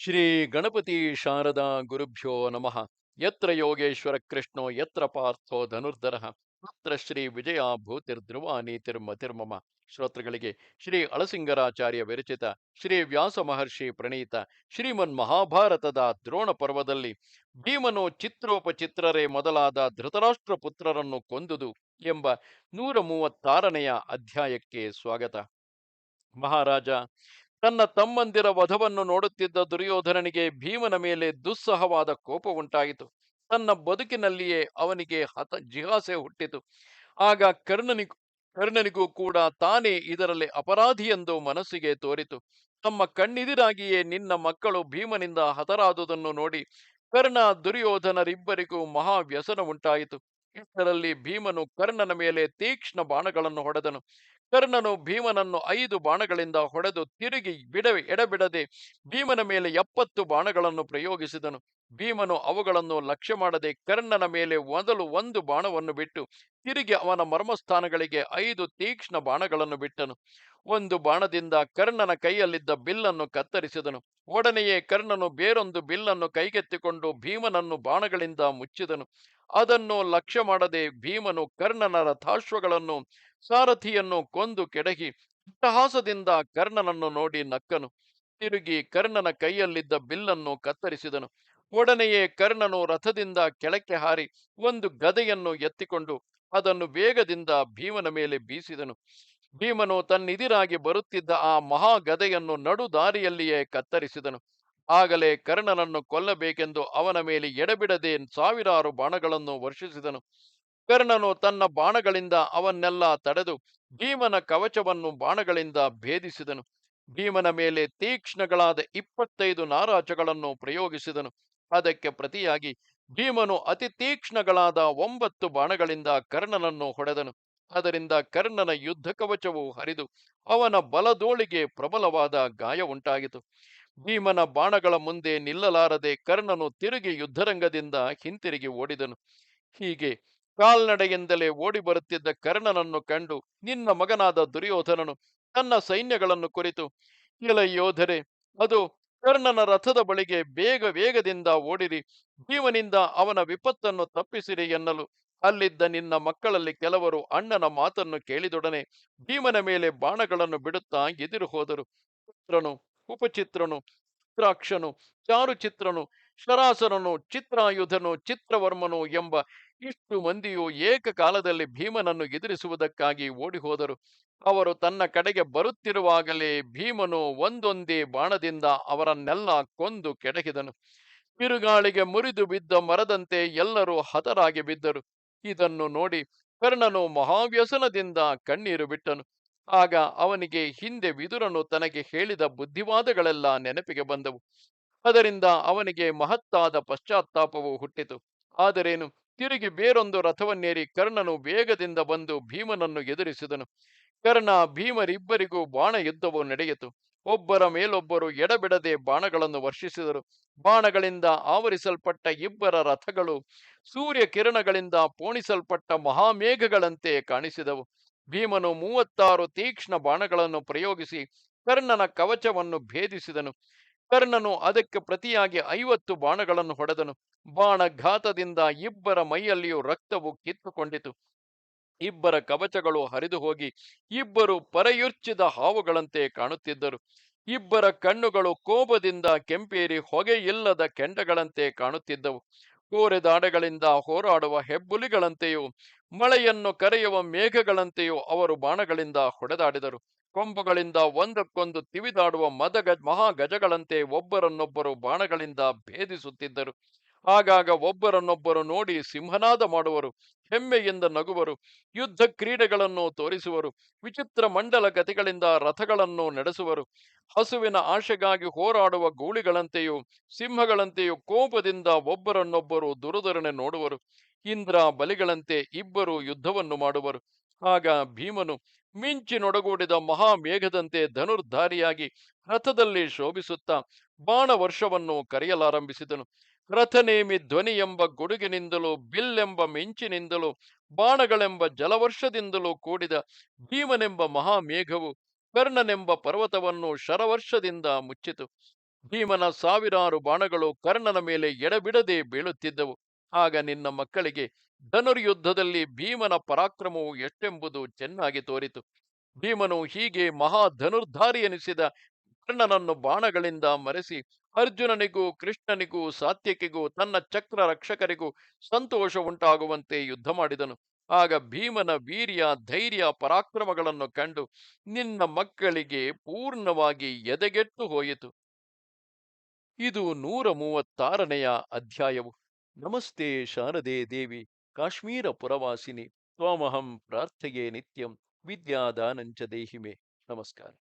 ಶ್ರೀ ಗಣಪತಿ ಶಾರದಾ ಗುರುಭ್ಯೋ ನಮಃ. ಯತ್ರ ಯೋಗೇಶ್ವರ ಕೃಷ್ಣೋ, ಯತ್ರ ಪಾರ್ಥೋ ಧನುರ್ಧರ, ಅತ್ರ ಶ್ರೀ ವಿಜಯ ಭೂತಿರ್ಧ್ರುವ ನೀತಿರ್ಮತಿರ್ಮಮ ಶ್ರೋತೃಗಳಿಗೆ ಶ್ರೀ ಅಳಸಿಂಗರಾಚಾರ್ಯ ವಿರಚಿತ, ಶ್ರೀ ವ್ಯಾಸ ಮಹರ್ಷಿ ಪ್ರಣೀತ, ಶ್ರೀಮನ್ ಮಹಾಭಾರತದ ದ್ರೋಣ ಪರ್ವದಲ್ಲಿ ಭೀಮನು ಚಿತ್ರೋಪಚಿತ್ರರೇ ಮೊದಲಾದ ಧೃತರಾಷ್ಟ್ರ ಪುತ್ರರನ್ನು ಕೊಂದುದು ಎಂಬ ನೂರ ಮೂವತ್ತಾರನೆಯ ಅಧ್ಯಾಯಕ್ಕೆ ಸ್ವಾಗತ. ಮಹಾರಾಜ ತನ್ನ ತಮ್ಮಂದಿರ ವಧವನ್ನು ನೋಡುತ್ತಿದ್ದ ದುರ್ಯೋಧನನಿಗೆ ಭೀಮನ ಮೇಲೆ ದುಸ್ಸಹವಾದ ಕೋಪ ಉಂಟಾಯಿತು. ತನ್ನ ಬದುಕಿನಲ್ಲಿಯೇ ಅವನಿಗೆ ಹತ, ಜಿಹಾಸೆ ಹುಟ್ಟಿತು. ಆಗ ಕರ್ಣನಿಗೂ ಕರ್ಣನಿಗೂ ಕೂಡ ತಾನೇ ಇದರಲ್ಲಿ ಅಪರಾಧಿ ಎಂದು ಮನಸ್ಸಿಗೆ ತೋರಿತು. ತಮ್ಮ ಕಣ್ಣಿದಿರಾಗಿಯೇ ನಿನ್ನ ಮಕ್ಕಳು ಭೀಮನಿಂದ ಹತರಾದುದನ್ನು ನೋಡಿ ಕರ್ಣ ದುರ್ಯೋಧನರಿಬ್ಬರಿಗೂ ಮಹಾವ್ಯಸನ ಉಂಟಾಯಿತು. ಇಷ್ಟರಲ್ಲಿ ಭೀಮನು ಕರ್ಣನ ಮೇಲೆ ತೀಕ್ಷ್ಣ ಬಾಣಗಳನ್ನು ಹೊಡೆದನು. ಕರ್ಣನು ಭೀಮನನ್ನು ಐದು ಬಾಣಗಳಿಂದ ಹೊಡೆದು ತಿರುಗಿ ಬಿಡ ಎಡಬಿಡದೆ ಭೀಮನ ಮೇಲೆ ಎಪ್ಪತ್ತು ಬಾಣಗಳನ್ನು ಪ್ರಯೋಗಿಸಿದನು. ಭೀಮನು ಅವುಗಳನ್ನು ಲಕ್ಷ್ಯ ಮಾಡದೆ ಕರ್ಣನ ಮೇಲೆ ಮೊದಲು ಒಂದು ಬಾಣವನ್ನು ಬಿಟ್ಟು ತಿರುಗಿ ಅವನ ಮರ್ಮಸ್ಥಾನಗಳಿಗೆ ಐದು ತೀಕ್ಷ್ಣ ಬಾಣಗಳನ್ನು ಬಿಟ್ಟನು. ಒಂದು ಬಾಣದಿಂದ ಕರ್ಣನ ಕೈಯಲ್ಲಿದ್ದ ಬಿಲ್ಲನ್ನು ಕತ್ತರಿಸಿದನು. ಒಡನೆಯೇ ಕರ್ಣನು ಬೇರೊಂದು ಬಿಲ್ಲನ್ನು ಕೈಗೆತ್ತಿಕೊಂಡು ಭೀಮನನ್ನು ಬಾಣಗಳಿಂದ ಮುಚ್ಚಿದನು. ಅದನ್ನು ಲಕ್ಷ್ಯ ಮಾಡದೆ ಭೀಮನು ಕರ್ಣನ ರಥಾಶ್ವಗಳನ್ನು, ಸಾರಥಿಯನ್ನು ಕೊಂದು ಕೆಡಹಿ ಅಟ್ಟಹಾಸದಿಂದ ಕರ್ಣನನ್ನು ನೋಡಿ ನಕ್ಕನು. ತಿರುಗಿ ಕರ್ಣನ ಕೈಯಲ್ಲಿದ್ದ ಬಿಲ್ಲನ್ನು ಕತ್ತರಿಸಿದನು. ಒಡನೆಯೇ ಕರ್ಣನು ರಥದಿಂದ ಕೆಳಕ್ಕೆ ಹಾರಿ ಒಂದು ಗದೆಯನ್ನು ಎತ್ತಿಕೊಂಡು ಅದನ್ನು ವೇಗದಿಂದ ಭೀಮನ ಮೇಲೆ ಬೀಸಿದನು. ಭೀಮನು ತನ್ನಿದಿರಾಗಿ ಬರುತ್ತಿದ್ದ ಆ ಮಹಾಗದೆಯನ್ನು ನಡು ದಾರಿಯಲ್ಲಿಯೇ ಕತ್ತರಿಸಿದನು. ಆಗಲೇ ಕರ್ಣನನ್ನು ಕೊಲ್ಲಬೇಕೆಂದು ಅವನ ಮೇಲೆ ಎಡಬಿಡದೆ ಸಾವಿರಾರು ಬಾಣಗಳನ್ನು ವರ್ಷಿಸಿದನು. ಕರ್ಣನು ತನ್ನ ಬಾಣಗಳಿಂದ ಅವನ್ನೆಲ್ಲ ತಡೆದು ಭೀಮನ ಕವಚವನ್ನು ಬಾಣಗಳಿಂದ ಭೇದಿಸಿದನು. ಭೀಮನ ಮೇಲೆ ತೀಕ್ಷ್ಣಗಳಾದ ಇಪ್ಪತ್ತೈದು ನಾರಾಜಗಳನ್ನು ಪ್ರಯೋಗಿಸಿದನು. ಅದಕ್ಕೆ ಪ್ರತಿಯಾಗಿ ಭೀಮನು ಅತಿ ತೀಕ್ಷ್ಣಗಳಾದ ಒಂಬತ್ತು ಬಾಣಗಳಿಂದ ಕರ್ಣನನ್ನು ಹೊಡೆದನು. ಅದರಿಂದ ಕರ್ಣನ ಯುದ್ಧ ಕವಚವು ಹರಿದು ಅವನ ಬಲದೋಳಿಗೆ ಪ್ರಬಲವಾದ ಗಾಯ ಉಂಟಾಗಿತು ಭೀಮನ ಬಾಣಗಳ ಮುಂದೆ ನಿಲ್ಲಲಾರದೆ ಕರ್ಣನು ತಿರುಗಿ ಯುದ್ಧರಂಗದಿಂದ ಹಿಂತಿರುಗಿ ಓಡಿದನು. ಹೀಗೆ ಕಾಲ್ನಡೆಯಿಂದಲೇ ಓಡಿ ಬರುತ್ತಿದ್ದ ಕರ್ಣನನ್ನು ಕಂಡು ನಿನ್ನ ಮಗನಾದ ದುರ್ಯೋಧನನು ತನ್ನ ಸೈನ್ಯಗಳನ್ನು ಕುರಿತು ಇಲ ಯೋಧರೆ, ಅದು ಕರ್ಣನ ರಥದ ಬಳಿಗೆ ಬೇಗ ವೇಗದಿಂದ ಓಡಿರಿ, ಭೀಮನಿಂದ ಅವನ ವಿಪತ್ತನ್ನು ತಪ್ಪಿಸಿರಿ ಎನ್ನಲು ಅಲ್ಲಿದ್ದ ನಿನ್ನ ಮಕ್ಕಳಲ್ಲಿ ಕೆಲವರು ಅಣ್ಣನ ಮಾತನ್ನು ಕೇಳಿದೊಡನೆ ಭೀಮನ ಮೇಲೆ ಬಾಣಗಳನ್ನು ಬಿಡುತ್ತಾ ಎದುರು ಹೋದರು. ಚಿತ್ರನು ಉಪಚಿತ್ರನು ಚಿತ್ರಾಕ್ಷನು ಚಾರುಚಿತ್ರನು, ಶರಾಸರನು, ಚಿತ್ರಾಯುಧನು, ಚಿತ್ರವರ್ಮನು ಎಂಬ ಇಷ್ಟು ಮಂದಿಯು ಏಕಕಾಲದಲ್ಲಿ ಭೀಮನನ್ನು ಎದುರಿಸುವುದಕ್ಕಾಗಿ ಓಡಿಹೋದರು. ಅವರು ತನ್ನ ಕಡೆಗೆ ಬರುತ್ತಿರುವಾಗಲೇ ಭೀಮನು ಒಂದೊಂದೇ ಬಾಣದಿಂದ ಅವರನ್ನೆಲ್ಲ ಕೊಂದು ಕೆಡಹಿದನು. ಬಿರುಗಾಳಿಗೆ ಮುರಿದು ಬಿದ್ದ ಮರದಂತೆ ಎಲ್ಲರೂ ಹತರಾಗಿ ಬಿದ್ದರು. ಇದನ್ನು ನೋಡಿ ಕರ್ಣನು ಮಹಾವ್ಯಸನದಿಂದ ಕಣ್ಣೀರು ಬಿಟ್ಟನು. ಆಗ ಅವನಿಗೆ ಹಿಂದೆ ವಿದುರನು ತನಗೆ ಹೇಳಿದ ಬುದ್ಧಿವಾದಗಳೆಲ್ಲ ನೆನಪಿಗೆ ಬಂದವು. ಅದರಿಂದ ಅವನಿಗೆ ಮಹತ್ತಾದ ಪಶ್ಚಾತ್ತಾಪವು ಹುಟ್ಟಿತು. ಆದರೇನು, ತಿರುಗಿ ಬೇರೊಂದು ರಥವನ್ನೇರಿ ಕರ್ಣನು ವೇಗದಿಂದ ಬಂದು ಭೀಮನನ್ನು ಎದುರಿಸಿದನು. ಕರ್ಣ ಭೀಮರಿಬ್ಬರಿಗೂ ಬಾಣ ಯುದ್ಧವು ನಡೆಯಿತು. ಒಬ್ಬರ ಮೇಲೊಬ್ಬರು ಎಡಬಿಡದೆ ಬಾಣಗಳನ್ನು ವರ್ಷಿಸಿದರು. ಬಾಣಗಳಿಂದ ಆವರಿಸಲ್ಪಟ್ಟ ಇಬ್ಬರ ರಥಗಳು ಸೂರ್ಯ ಕಿರಣಗಳಿಂದ ಪೋಣಿಸಲ್ಪಟ್ಟ ಮಹಾಮೇಘಗಳಂತೆ ಕಾಣಿಸಿದವು. ಭೀಮನು ಮೂವತ್ತಾರು ತೀಕ್ಷ್ಣ ಬಾಣಗಳನ್ನು ಪ್ರಯೋಗಿಸಿ ಕರ್ಣನ ಕವಚವನ್ನು ಭೇದಿಸಿದನು. ಕರ್ಣನು ಅದಕ್ಕೆ ಪ್ರತಿಯಾಗಿ ಐವತ್ತು ಬಾಣಗಳನ್ನು ಹೊಡೆದನು. ಬಾಣಘಾತದಿಂದ ಇಬ್ಬರ ಮೈಯಲ್ಲಿಯೂ ರಕ್ತವು ಕಿತ್ತುಕೊಂಡಿತು. ಇಬ್ಬರ ಕವಚಗಳು ಹರಿದು ಹೋಗಿ ಇಬ್ಬರು ಪರಯುರ್ಚಿದ ಹಾವುಗಳಂತೆ ಕಾಣುತ್ತಿದ್ದರು. ಇಬ್ಬರ ಕಣ್ಣುಗಳು ಕೋಪದಿಂದ ಕೆಂಪೇರಿ ಹೊಗೆಯಿಲ್ಲದ ಕೆಂಡಗಳಂತೆ ಕಾಣುತ್ತಿದ್ದವು. ಕೋರೆದಾಡೆಗಳಿಂದ ಹೋರಾಡುವ ಹೆಬ್ಬುಲಿಗಳಂತೆಯೂ, ಮಳೆಯನ್ನು ಕರೆಯುವ ಮೇಘಗಳಂತೆಯೂ ಅವರು ಬಾಣಗಳಿಂದ ಹೊಡೆದಾಡಿದರು. ಕೊಂಬುಗಳಿಂದ ಒಂದಕ್ಕೊಂದು ತಿವಿದಾಡುವ ಮದಗ, ಮಹಾಗಜಗಳಂತೆ ಒಬ್ಬರನ್ನೊಬ್ಬರು ಬಾಣಗಳಿಂದ ಭೇದಿಸುತ್ತಿದ್ದರು. ಆಗಾಗ ಒಬ್ಬರನ್ನೊಬ್ಬರು ನೋಡಿ ಸಿಂಹನಾದ ಮಾಡುವರು, ಹೆಮ್ಮೆಯಿಂದ ನಗುವರು ಯುದ್ಧ ಕ್ರೀಡೆಗಳನ್ನು ತೋರಿಸುವರು, ವಿಚಿತ್ರ ಮಂಡಲ ಗತಿಗಳಿಂದ ರಥಗಳನ್ನು ನಡೆಸುವರು. ಹಸುವಿನ ಆಶೆಗಾಗಿ ಹೋರಾಡುವ ಗೂಳಿಗಳಂತೆಯೂ, ಸಿಂಹಗಳಂತೆಯೂ ಕೋಪದಿಂದ ಒಬ್ಬರನ್ನೊಬ್ಬರು ದುರದರಣೆ ನೋಡುವರು. ಇಂದ್ರ ಬಲಿಗಳಂತೆ ಇಬ್ಬರು ಯುದ್ಧವನ್ನು ಮಾಡುವರು. ಆಗ ಭೀಮನು ಮಿಂಚಿನೊಡಗೂಡಿದ ಮಹಾಮೇಘದಂತೆ ಧನುರ್ಧಾರಿಯಾಗಿ ರಥದಲ್ಲಿ ಶೋಭಿಸುತ್ತಾ ಬಾಣ ವರ್ಷವನ್ನು ಕರೆಯಲಾರಂಭಿಸಿದನು. ರಥನೇಮಿ ಧ್ವನಿ ಎಂಬ ಗುಡುಗಿನಿಂದಲೂ ಬಿಲ್ಲೆಂಬ ಮಿಂಚಿನಿಂದಲೂ ಬಾಣಗಳೆಂಬ ಜಲವರ್ಷದಿಂದಲೂ ಕೂಡಿದ ಭೀಮನೆಂಬ ಮಹಾಮೇಘವು ಕರ್ಣನೆಂಬ ಪರ್ವತವನ್ನು ಶರವರ್ಷದಿಂದ ಮುಚ್ಚಿತು. ಭೀಮನ ಸಾವಿರಾರು ಬಾಣಗಳು ಕರ್ಣನ ಮೇಲೆ ಎಡಬಿಡದೆ ಬೀಳುತ್ತಿದ್ದವು. ಆಗ ನಿನ್ನ ಮಕ್ಕಳಿಗೆ ಧನುರ್ಯುದ್ಧದಲ್ಲಿ ಭೀಮನ ಪರಾಕ್ರಮವು ಎಷ್ಟೆಂಬುದು ಚೆನ್ನಾಗಿ ತೋರಿತು. ಭೀಮನು ಹೀಗೆ ಮಹಾ ಧನುರ್ಧಾರಿ ಎನಿಸಿದ ಕರ್ಣನನ್ನು ಬಾಣಗಳಿಂದ ಮರೆಸಿ ಅರ್ಜುನನಿಗೂ ಕೃಷ್ಣನಿಗೂ ಸಾತ್ಯಕಿಗೂ ತನ್ನ ಚಕ್ರ ರಕ್ಷಕರಿಗೂ ಸಂತೋಷ ಉಂಟಾಗುವಂತೆ ಯುದ್ಧ ಮಾಡಿದನು. ಆಗ ಭೀಮನ ವೀರ್ಯ, ಧೈರ್ಯ, ಪರಾಕ್ರಮಗಳನ್ನು ಕಂಡು ನಿನ್ನ ಮಕ್ಕಳಿಗೆ ಪೂರ್ಣವಾಗಿ ಎದೆಗೆಟ್ಟು ಹೋಯಿತು. ಇದು ನೂರ ಮೂವತ್ತಾರನೆಯ ಅಧ್ಯಾಯವು. ನಮಸ್ತೆ ಶಾರದೆ ದೇವಿ, ಕಾಶ್ಮೀರ ಪುರವಾಸಿನಿ, ತ್ವಾಮಹಂ ಪ್ರಾರ್ಥೆಯೇ ನಿತ್ಯಂ, ವಿದ್ಯಾದಾನಂಚ ದೇಹಿಮೆ. ನಮಸ್ಕಾರ.